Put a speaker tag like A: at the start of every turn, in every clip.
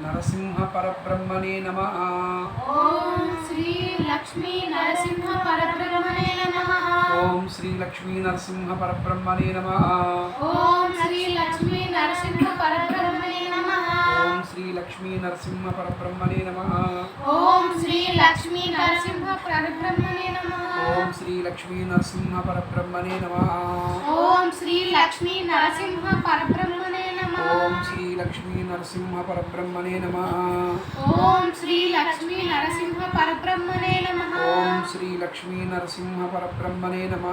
A: నరసింహ పరబ్రహ్మణే నమ
B: ఓం శ్రీ లక్ష్మీ నరసింహ పరబ్రహ్మణే నమః
A: ఓం శ్రీ లక్ష్మీ నరసింహ పరబ్రహ్మణే నమ
B: ఓం శ్రీ లక్ష్మీ నరసింహ పరబ్రహ్మణే నమః
A: ఓం శ్రీ లక్ష్మీ నరసింహ పరబ్రహ్మణే నమ
B: ఓం శ్రీ లక్ష్మీ నరసింహ పరబ్రహ్మణే నమః
A: ఓం శ్రీ లక్ష్మీ నరసింహ పరబ్రహ్మణే నమ
B: ఓం శ్రీ లక్ష్మీ నరసింహ
A: ఓం శ్రీ లక్ష్మీ నరసింహ పరబ్రహ్మణే నమ.
B: ఓం శ్రీ లక్ష్మీ నరసింహ పరబ్రహ్మణే నమః.
A: ఓం శ్రీ లక్ష్మీ నరసింహ పరబ్రహ్మణే నమ.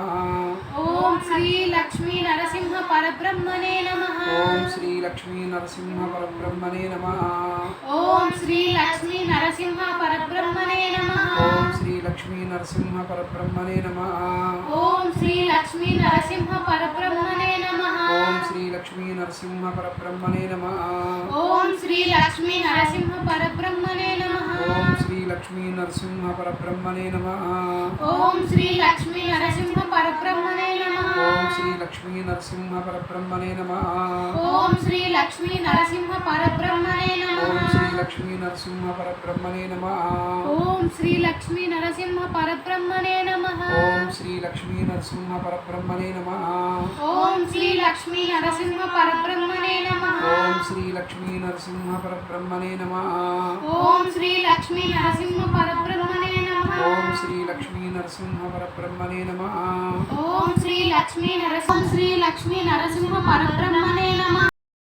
B: ఓం శ్రీ లక్ష్మీ నరసింహ పరబ్రహ్మణే నమః.
A: ఓం శ్రీ లక్ష్మీ నరసింహ పరబ్రహ్మణే నమ.
B: ఓం శ్రీ లక్ష్మీ నరసింహ పరబ్రహ్మణే నమః.
A: ఓం శ్రీ లక్ష్మీ నరసింహ పరబ్రహ్మణే నమ.
B: ఓం శ్రీ లక్ష్మీ నరసింహ పరబ్రహ్మణే
A: లక్ష్మీ నరసింహ పరబ్రహ్మణే నమ.
B: ఓం శ్రీ లక్ష్మీ నరసింహ పరబ్రహ్మణే నమః.
A: ఓం శ్రీ లక్ష్మీ నరసింహ పరబ్రహ్మణే నమ.
B: ఓం శ్రీ లక్ష్మీ నరసింహ పరబ్రహ్మణే నమః.
A: ఓం శ్రీ లక్ష్మీ నరసింహ పరబ్రహ్మణే నమ.
B: ఓం శ్రీ లక్ష్మీ నరసింహ పరబ్రహ్మణే
A: ఓం
B: నమః
A: శ్రీ లక్ష్మీ నరసింహ పరబ్రహ్మణే నమ.
B: ఓం శ్రీ లక్ష్మీ నరసింహ పరబ్రహ్మణే నమః
A: ఓం శ్రీ లక్ష్మీ నరసింహ పరబ్రహ్మణే నమ.
B: ఓం శ్రీ లక్ష్మీ నరసింహ పరబ్రహ్మణే నమః.
A: ఓం శ్రీ లక్ష్మీ నరసింహ పరబ్రహ్మణే నమ.
B: ఓం శ్రీ లక్ష్మీ నరసింహ పరబ్రహ్మణే నమః.
A: ఓం శ్రీ లక్ష్మీ నరసింహ పరబ్రహ్మణే నమ.
B: ఓం శ్రీ లక్ష్మీ నరసింహ శ్రీ లక్ష్మీ నరసింహ పరబ్రహ్మణే నమః